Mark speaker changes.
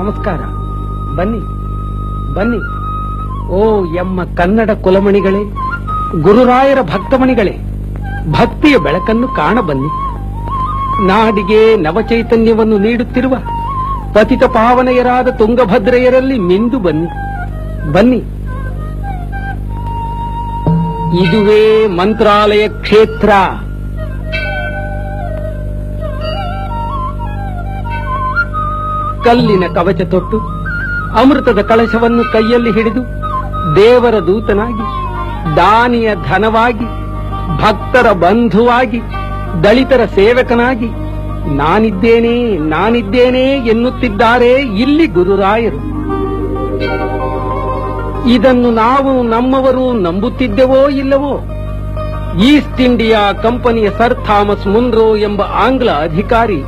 Speaker 1: ನಮಸ್ಕಾರ. ಬನ್ನಿ ಬನ್ನಿ. ಓ, ಎಮ್ಮ ಕನ್ನಡ ಕುಲಮಣಿಗಳೇ, ಗುರುರಾಯರ ಭಕ್ತಮಣಿಗಳೇ, ಭಕ್ತಿಯ ಬೆಳಕನ್ನು ಕಾಣ ಬನ್ನಿ. ನಾಡಿಗೆ ನವಚೈತನ್ಯವನ್ನು ನೀಡುತ್ತಿರುವ ಪತಿತ ಪಾವನೆಯರಾದ ತುಂಗಭದ್ರೆಯರಲ್ಲಿ ಮಿಂದು ಬನ್ನಿ. ಬನ್ನಿ. ಇದುವೇ ಮಂತ್ರಾಲಯ ಕ್ಷೇತ್ರ. ಕಲ್ಲಿನ ಕವಚ ತೊಟ್ಟು ಅಮೃತದ ಕಳಶವನ್ನು ಕೈಯಲ್ಲಿ ಹಿಡಿದು ದೇವರ ದೂತನಾಗಿ, ದಾನಿಯ ಧನವಾಗಿ, ಭಕ್ತರ ಬಂಧುವಾಗಿ, ದಲಿತರ ಸೇವಕನಾಗಿ, ನಾನಿದ್ದೇನೆ ನಾನಿದ್ದೇನೆ ಎನ್ನುತ್ತಿದ್ದಾರೆ ಇಲ್ಲಿ ಗುರುರಾಯರು. ಇದನ್ನು ನಾವು ನಮ್ಮವರು ನಂಬುತ್ತಿದ್ದೆವೋ ಇಲ್ಲವೋ? ಈಸ್ಟ್ ಇಂಡಿಯಾ ಕಂಪನಿಯ ಸರ್ ಥಾಮಸ್ ಮುನ್ರೋ ಎಂಬ ಆಂಗ್ಲ ಅಧಿಕಾರಿ